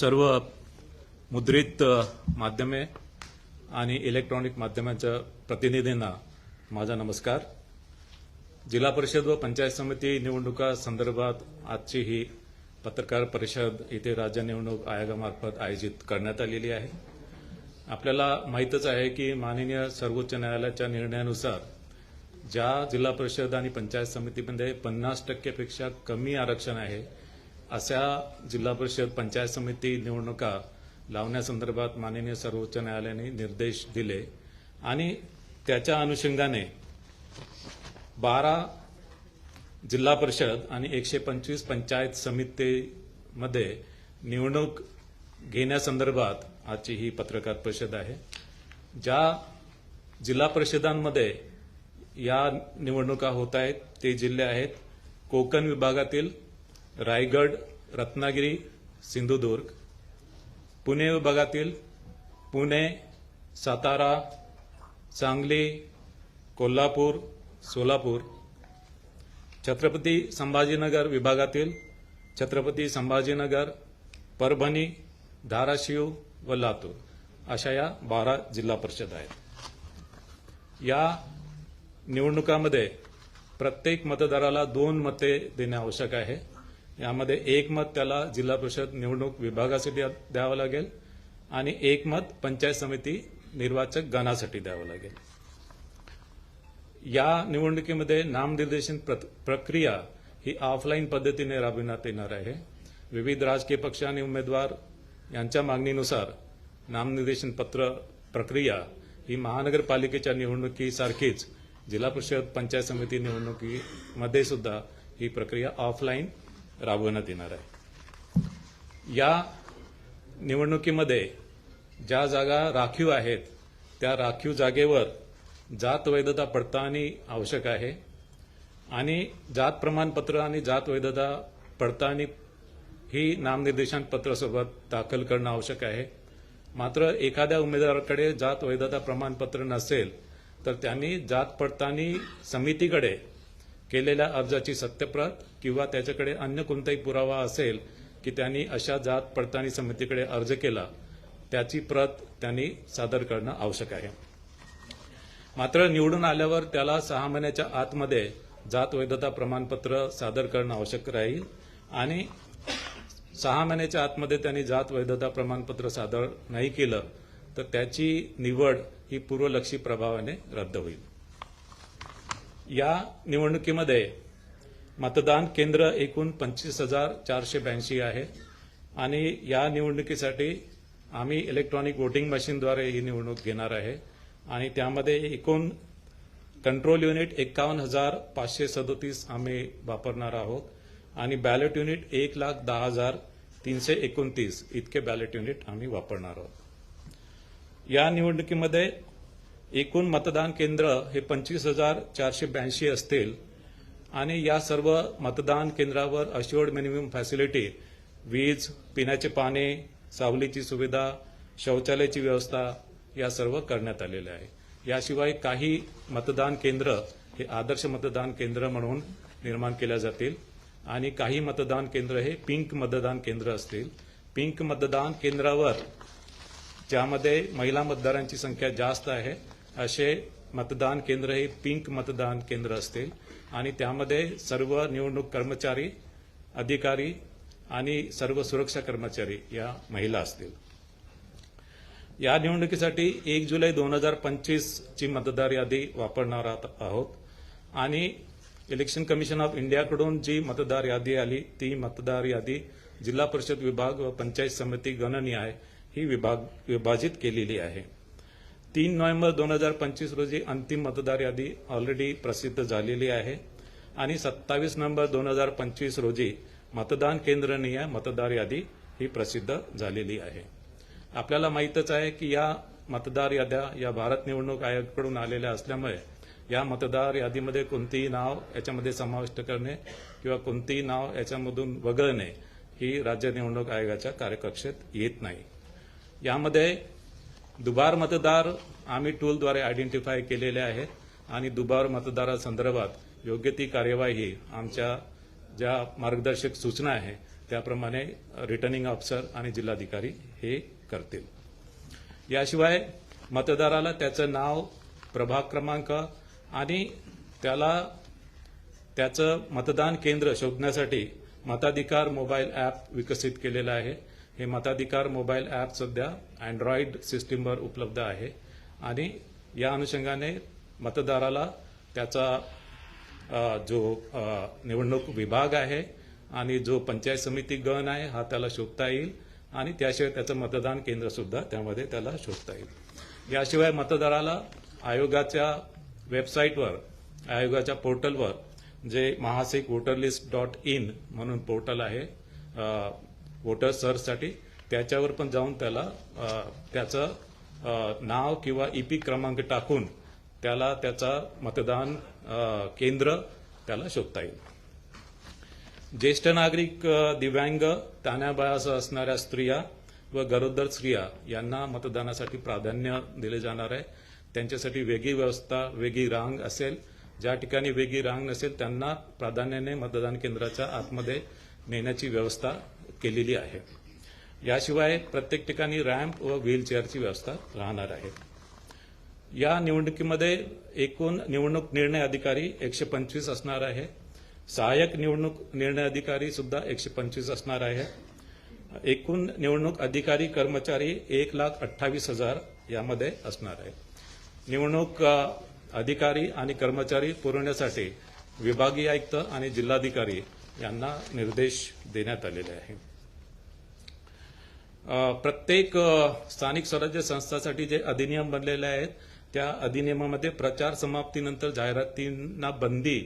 सर्व मुद्रित माध्यमे आणि इलेक्ट्रॉनिक माध्यमांच्या प्रतिनिधींना माझा नमस्कार. जिल्हा परिषद व पंचायत समिती निवडणुका संदर्भात आजची ही पत्रकार परिषद इथे राज्य निवडणूक आयोगामार्फत आयोजित करण्यात आलेली आहे. आपल्याला माहीतच आहे की माननीय सर्वोच्च न्यायालयाच्या निर्णयानुसार ज्या जिल्हा परिषद आणि पंचायत समितीमध्ये पन्नास टक्केपेक्षा कमी आरक्षण आहे अशा जिल्हा परिषद पंचायत समिती निवडणुका लावण्यासंदर्भात माननीय सर्वोच्च न्यायालयाने निर्देश दिले. आणि त्याच्या अनुषंगाने बारा जिल्हा परिषद आणि एकशे पंचवीस पंचायत समितीमध्ये निवडणूक घेण्यासंदर्भात आजची ही पत्रकार परिषद आहे. ज्या जिल्हा परिषदांमध्ये या निवडणुका होत आहेत ते जिल्हे आहेत कोकण विभागातील रायगड रत्नागिरी सिंधुदुर्ग पुणे विभागातील पुणे सातारा सांगली कोल्हापूर सोलापूर छत्रपती संभाजीनगर विभागातील छत्रपती संभाजीनगर परभणी धाराशिव व लातूर अशा या बारा जिल्हा परिषद आहेत. या निवडणुकामध्ये प्रत्येक मतदाराला दोन मते देणे आवश्यक आहे. यामध्ये एक मत त्याला जिल्हा परिषद निवडणूक विभागासाठी द्यावं लागेल आणि एक मत पंचायत समिती निर्वाचक गणासाठी द्यावं लागेल. या निवडणुकीमध्ये नामनिर्देशन प्रत- प्रक्रिया ही ऑफलाईन पद्धतीने राबविण्यात येणार आहे. विविध राजकीय पक्ष आणि उमेदवार यांच्या मागणीनुसार नामनिर्देशन पत्र प्रक्रिया ही महानगरपालिकेच्या निवडणुकीसारखीच जिल्हा परिषद पंचायत समिती निवडणुकीमध्ये सुद्धा ही प्रक्रिया ऑफलाईन राबवण्यात येणार आहे. या निवडणुकीमध्ये ज्या जागा राखीव आहेत त्या राखीव जागेवर जात वैधता पडताळणी आवश्यक आहे आणि जात प्रमाणपत्र आणि जात वैधता पडताळणी ही नामनिर्देशन पत्रासोबत दाखल करणं आवश्यक आहे. मात्र एखाद्या उमेदवाराकडे जात वैधता प्रमाणपत्र नसेल तर त्यांनी जात पडताळणी समितीकडे केलेल्या अर्जाची सत्यप्रत किंवा त्याच्याकडे अन्य कोणताही पुरावा असेल की त्यांनी अशा जात पडताळणी समितीकडे अर्ज केला त्याची प्रत त्यांनी सादर करणं आवश्यक आहे. मात्र निवडून आल्यावर त्याला सहा महिन्याच्या आतमध्ये जात वैधता प्रमाणपत्र सादर करणं आवश्यक राहील आणि सहा महिन्याच्या आतमध्ये त्यांनी जात वैधता प्रमाणपत्र सादर नाही केलं तर त्याची निवड ही पूर्वलक्षी प्रभावाने रद्द होईल. या निवडणुकीमध्ये मतदान केंद्र एकूण पंचवीस हजार चारशे ब्याऐंशी आहे. आणि या निवडणुकीसाठी आम्ही इलेक्ट्रॉनिक वोटिंग मशीनद्वारे ही निवडणूक घेणार आहे. आणि त्यामध्ये एकूण कंट्रोल युनिट एकावन्न हजार पाचशे सदोतीस आम्ही वापरणार आहोत. आणि बॅलेट युनिट एक लाख दहा हजार तीनशे एकोणतीस इतके बॅलेट युनिट आम्ही वापरणार आहोत. या निवडणुकीमध्ये एकूण मतदान केंद्र हे पंचवीस हजार चारशे ब्याऐंशी असतील. आणि या सर्व मतदान केंद्रावर अश्युअर्ड मिनिमम फॅसिलिटी वीज पिण्याचे पाणी सावलीची सुविधा शौचालयाची व्यवस्था या सर्व करण्यात आलेले आहे. याशिवाय काही मतदान केंद्र हे आदर्श मतदान केंद्र म्हणून निर्माण केल्या जातील. आणि काही मतदान केंद्र हे पिंक मतदान केंद्र असतील. पिंक मतदान केंद्रावर ज्यामध्ये महिला मतदारांची संख्या जास्त आहे असे मतदान केंद्र हे पिंक मतदान केंद्र असतील. आणि त्यामध्ये सर्व निवडणूक कर्मचारी अधिकारी आणि सर्व सुरक्षा कर्मचारी या महिला असतील. या निवडणुकीसाठी एक जुलै दोन हजार पंचवीसची मतदार यादी वापरणार आहोत. आणि इलेक्शन कमिशन ऑफ इंडियाकडून जी मतदार यादी आली ती मतदार यादी जिल्हा परिषद विभाग व पंचायत समिती गणनीय ही विभाग विभाजित केलेली आहे. तीन नोव्हेंबर दोन हजार पंचवीस रोजी अंतिम मतदार यादी ऑलरेडी प्रसिद्ध झालेली आहे. आणि सत्तावीस नोव्हेंबर दोन हजार पंचवीस रोजी मतदान केंद्रनीय मतदार यादी ही प्रसिद्ध झालेली आहे. आपल्याला माहीतच आहे की या मतदार याद्या या भारत निवडणूक आयोगाकडून आलेल्या असल्यामुळे या मतदार यादीमध्ये कोणतेही नाव याच्यामध्ये समाविष्ट करणे किंवा कोणतेही नाव याच्यामधून वगळणे ही राज्य निवडणूक आयोगाच्या कार्यकक्षेत येत नाही. यामध्ये दुबार मतदार आम्ही टूलद्वारे आयडेंटिफाय केलेले आहेत आणि दुबार मतदारासंदर्भात योग्य ती कार्यवाही आमच्या ज्या मार्गदर्शक सूचना आहे त्याप्रमाणे रिटर्निंग ऑफिसर आणि जिल्हाधिकारी हे करतील. याशिवाय मतदाराला त्याचं नाव प्रभाग क्रमांक आणि त्याला त्याचं मतदान केंद्र शोधण्यासाठी मताधिकार मोबाईल ॲप विकसित केलेलं आहे. हे मताधिकार मोबाईल ॲप सध्या अँड्रॉइड सिस्टीमवर उपलब्ध आहे. आणि या अनुषंगाने मतदाराला त्याचा जो निवडणूक विभाग आहे आणि जो पंचायत समिती गण आहे हा त्याला शोधता येईल आणि त्याशिवाय त्याचं मतदान केंद्र सुद्धा त्यामध्ये त्याला शोधता येईल. याशिवाय मतदाराला आयोगाच्या वेबसाईटवर आयोगाच्या पोर्टलवर जे mahasec voter list dot in म्हणून पोर्टल आहे वोटर सर्चसाठी त्याच्यावर पण जाऊन त्याला त्याचं नाव किंवा ईपी क्रमांक टाकून त्याला त्याचा मतदान केंद्र त्याला शोधता येईल. ज्येष्ठ नागरिक दिव्यांग ताण्याबाळासह असणाऱ्या स्त्रिया व गरोदर स्त्रिया यांना मतदानासाठी प्राधान्य दिले जाणार आहे. त्यांच्यासाठी वेगळी व्यवस्था वेगळी रांग असेल. ज्या ठिकाणी वेगळी रांग नसेल त्यांना प्राधान्याने मतदान केंद्राच्या आतमध्ये नेण्याची व्यवस्था केलेली आहे. याशिवाय प्रत्येक ठिकाणी रॅम्प व व्हीलचेअरची व्यवस्था राहणार आहे. या निवडणुकीमध्ये एकूण निवडणूक निर्णय अधिकारी एकशे पंचवीस असणार आहे. सहाय्यक निवडणूक निर्णय अधिकारी सुद्धा एकशे पंचवीस असणार आहे. एकूण निवडणूक अधिकारी कर्मचारी एक लाख अठ्ठावीस हजार यामध्ये असणार आहे. निवडणूक अधिकारी आणि कर्मचारी पुरवण्यासाठी विभागीय आयुक्त आणि जिल्हाधिकारी यांना निर्देश देण्यात आलेले आहे. प्रत्येक स्थानिक स्वराज्य संस्थासाठी जे अधिनियम बनलेले आहेत त्या अधिनियमामध्ये प्रचार समाप्तीनंतर जाहिरातींना बंदी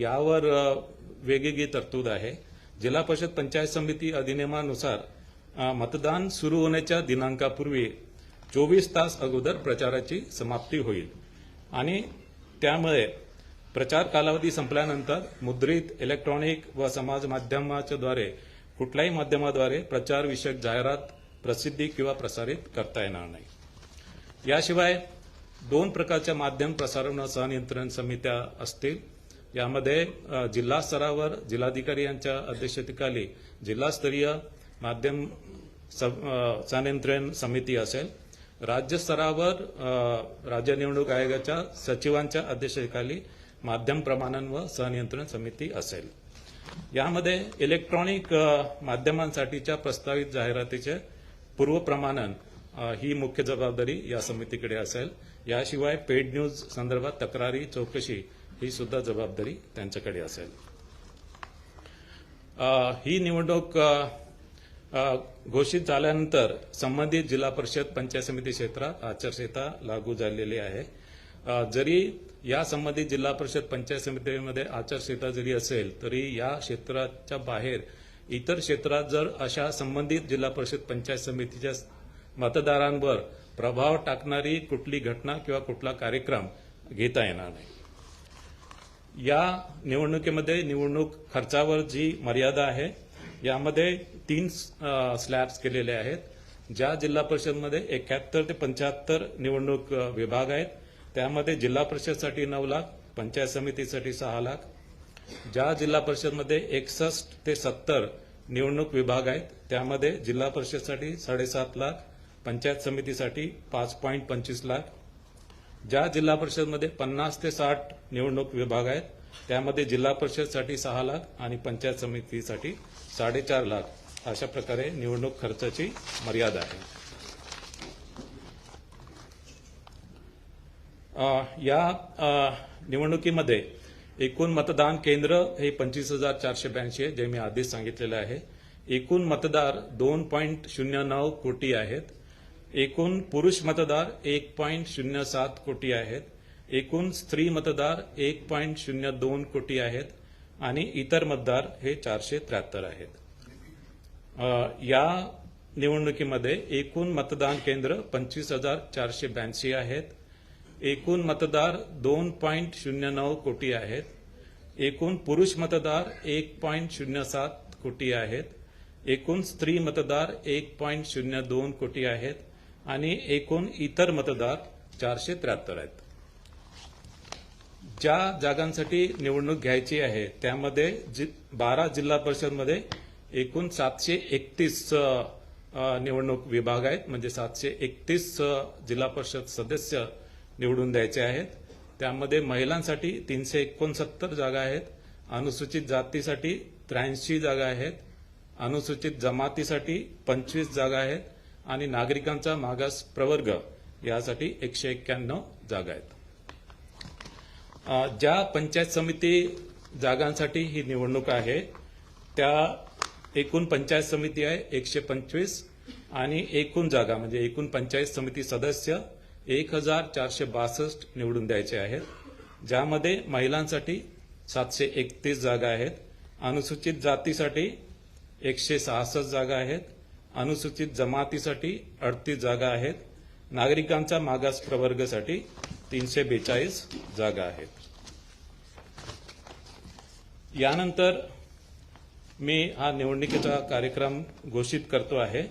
यावर वेगवेगळी तरतूद आहे. जिल्हा परिषद पंचायत समिती अधिनियमानुसार मतदान सुरू होण्याच्या दिनांकापूर्वी चोवीस तास अगोदर प्रचाराची समाप्ती होईल. आणि त्यामुळे प्रचार कालावधी संपल्यानंतर मुद्रित इलेक्ट्रॉनिक व समाज माध्यमाच्या द्वारे कुठल्याही माध्यमाद्वारे प्रचारविषयक जाहिरात प्रसिद्धी किंवा प्रसारित करता येणार नाही. याशिवाय दोन प्रकारच्या माध्यम प्रसारण व समित्या असतील. यामध्ये जिल्हा स्तरावर जिल्हाधिकारी यांच्या अध्यक्षतेखाली जिल्हास्तरीय माध्यम सब- समिती असेल. राज्य स्तरावर राज्य निवडणूक आयोगाच्या सचिवांच्या अध्यक्षतेखाली माध्यम प्रमाणन व सहनियंत्रण समिती असेल. यामध्ये इलेक्ट्रॉनिक माध्यमांसाठीच्या प्रस्तावित जाहिरातीचे पूर्वप्रमाणन ही मुख्य जबाबदारी या समितीकडे असेल. याशिवाय पेड न्यूज संदर्भात तक्रारी चौकशी ही सुद्धा जबाबदारी त्यांच्याकडे असेल. ही निवडणूक घोषित झाल्यानंतर संबंधित जिल्हा परिषद पंचायत समिती क्षेत्रात आचारसंहिता लागू झालेली आहे. जरी या संबंधित जिल्हा परिषद पंचायत समितीमध्ये आचारसंहिता जरी असेल तरी या क्षेत्राच्या बाहेर इतर क्षेत्रात जर अशा संबंधित जिल्हा परिषद पंचायत समितीच्या मतदारांवर प्रभाव टाकणारी कुठली घटना किंवा कुठला कार्यक्रम घेता येणार नाही. या निवडणुकीमध्ये निवडणूक खर्चावर जी मर्यादा आहे यामध्ये तीन स्लॅब्स केलेले आहेत. ज्या जिल्हा परिषदमध्ये एकाहत्तर ते पंच्याहत्तर निवडणूक विभाग आहेत त्यामध्ये जिल्हा परिषदसाठी नऊ लाख पंचायत समितीसाठी सहा लाख. ज्या जिल्हा परिषदमध्ये एकसष्ट ते सत्तर निवडणूक विभाग आहेत त्यामध्ये जिल्हा परिषदसाठी साडेसात लाख पंचायत समितीसाठी पाच पॉईंट पंचवीस लाख. ज्या जिल्हा परिषदमध्ये पन्नास ते साठ निवडणूक विभाग आहेत त्यामध्ये जिल्हा परिषदसाठी सहा लाख आणि पंचायत समितीसाठी साडेचार लाख. अशा प्रकारे निवडणूक खर्चाची मर्यादा आहे. या निवडणुकीमध्ये एकूण मतदान केंद्र हे पंचवीस हजार चारशे ब्याऐंशी आहे जे मी आधीच सांगितलेलं आहे. एकूण मतदार दोन पॉईंट शून्य नऊ कोटी आहेत. एकूण पुरुष मतदार एक पॉईंट शून्य सात कोटी आहेत. एकूण स्त्री मतदार एक पॉईंट शून्य दोन कोटी आहेत. आणि इतर मतदार हे चारशे त्र्याहत्तर आहेत. या निवडणुकीमध्ये एकूण मतदान केंद्र पंचवीस हजार चारशे ब्याऐंशी आहेत. एकूण मतदार दोन पॉईंट शून्य नऊ कोटी आहेत. एकूण पुरुष मतदार एक पॉईंट शून्य सात कोटी आहेत. एकूण स्त्री मतदार एक पॉईंट शून्य दोन कोटी आहेत. आणि एकूण इतर मतदार चारशे त्र्याहत्तर आहेत. ज्या जागांसाठी निवडणूक घ्यायची आहे त्यामध्ये जि बारा जिल्हा परिषदमध्ये एकूण सातशे एकतीस निवडणूक विभाग आहेत. म्हणजे सातशे एकतीस जिल्हा परिषद सदस्य निवडून द्यायचे आहेत. त्यामध्ये महिलांसाठी तीनशे एकोणसत्तर जागा आहेत. अनुसूचित जातीसाठी त्र्याऐंशी जागा आहेत. अनुसूचित जमातीसाठी पंचवीस जागा आहेत. आणि नागरिकांचा मागास प्रवर्ग यासाठी एकशे एक्क्याण्णव जागा आहेत. ज्या पंचायत समिती जागांसाठी ही निवडणूक आहे त्या एकूण पंचायत समिती आहे एकशे पंचवीस आणि एकूण जागा म्हणजे एकूण पंचायत समिती सदस्य एक हजार चारशे बासष्ट निवडून द्यायचे आहेत ज्यामध्ये महिलांसाठी सातशे एकतीस जागा आहेत अनुसूचित जातीसाठी एकशे सहासष्ट जागा आहेत अनुसूचित जमातीसाठी अडतीस जागा आहेत नागरिकांच्या मागास प्रवर्गासाठी तीनशे बेचाळीस जागा आहेत. यानंतर मी हा निवडणुकीचा कार्यक्रम घोषित करतो आहे.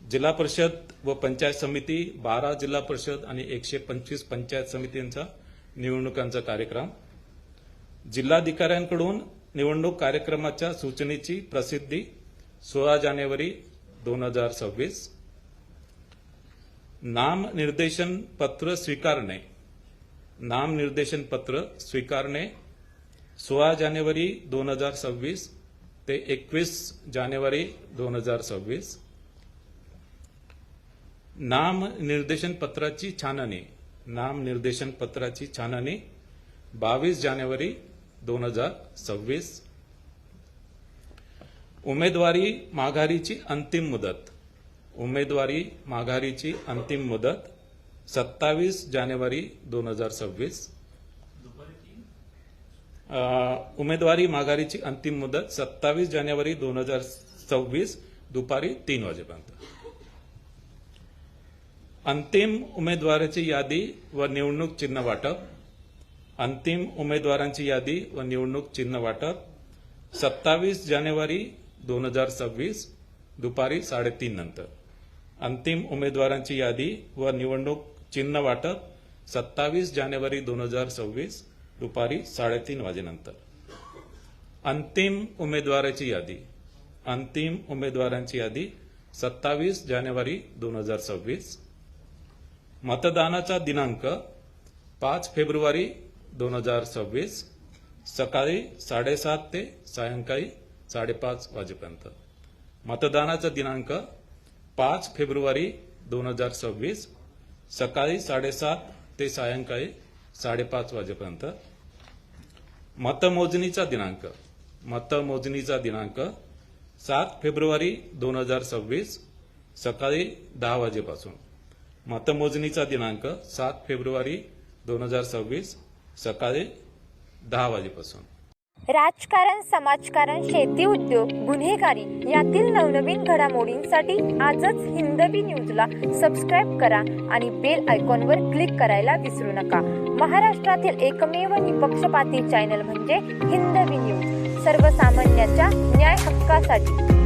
जिल्हा परिषद व पंचायत समिती बारा जिल्हा परिषद आणि एकशे पंचवीस पंचायत समितींचा निवडणुकांचा कार्यक्रम. जिल्हाधिकाऱ्यांकडून निवडणूक कार्यक्रमाच्या सूचनेची प्रसिद्धी सोळा जानेवारी दोन हजार सव्वीस. नाम निर्देशन पत्र स्वीकारणे. नामनिर्देशन पत्र स्वीकारणे सोळा जानेवारी दोन हजार सव्वीस ते एकवीस जानेवारी दोन हजार सव्वीस. नाम निर्देशन पत्राची छाननी नाम निर्देशन पत्राची छाननी बावीस जानेवारी दोन हजार सव्वीस. उमेदवारी माघारीची अंतिम मुदत. उमेदवारी माघारीची अंतिम मुदत सत्तावीस जानेवारी दोन हजार सव्वीस. उमेदवारी माघारीची अंतिम मुदत सत्तावीस जानेवारी दोन हजार सव्वीस दुपारी तीन वाजेपर्यंत. अंतिम उमेदवाराची यादी व निवडणूक चिन्ह वाटप. अंतिम उमेदवारांची यादी व निवडणूक चिन्ह वाटप. सत्तावीस जानेवारी दोन हजार सव्वीस दुपारी साडेतीन नंतर. अंतिम उमेदवारांची यादी व निवडणूक चिन्ह वाटप सत्तावीस जानेवारी दोन हजार सव्वीस दुपारी साडेतीन वाजेनंतर अंतिम उमेदवाराची यादी. अंतिम उमेदवारांची यादी सत्तावीस जानेवारी दोन हजार सव्वीस मतदानाचा दिनांक पाच फेब्रुवारी दोन हजार सव्वीस सकाळी साडेसात ते सायंकाळी साडेपाच वाजेपर्यंत. मतदानाचा दिनांक पाच फेब्रुवारी दोन हजार सव्वीस सकाळी साडेसात ते सायंकाळी साडेपाच वाजेपर्यंत. मतमोजणीचा दिनांक. मतमोजणीचा दिनांक सात फेब्रुवारी दोन हजार सव्वीस सकाळी दहा वाजेपासून. मतमोजणीचा दिनांक सात फेब्रुवारी दोन हजार सव्वीस सकाळी दहा वाजेपासून. राजकारण समाजकारण शेती उद्योग गुन्हेगारी यातील नवनवीन घडामोडींसाठी आजच हिंदवी न्यूजला सबस्क्राईब करा आणि बेल आयकॉनवर क्लिक करायला विसरू नका. महाराष्ट्रातील एकमेव निपक्षपाती चॅनल म्हणजे हिंदवी न्यूज सर्वसामान्याच्या न्याय हक्कासाठी.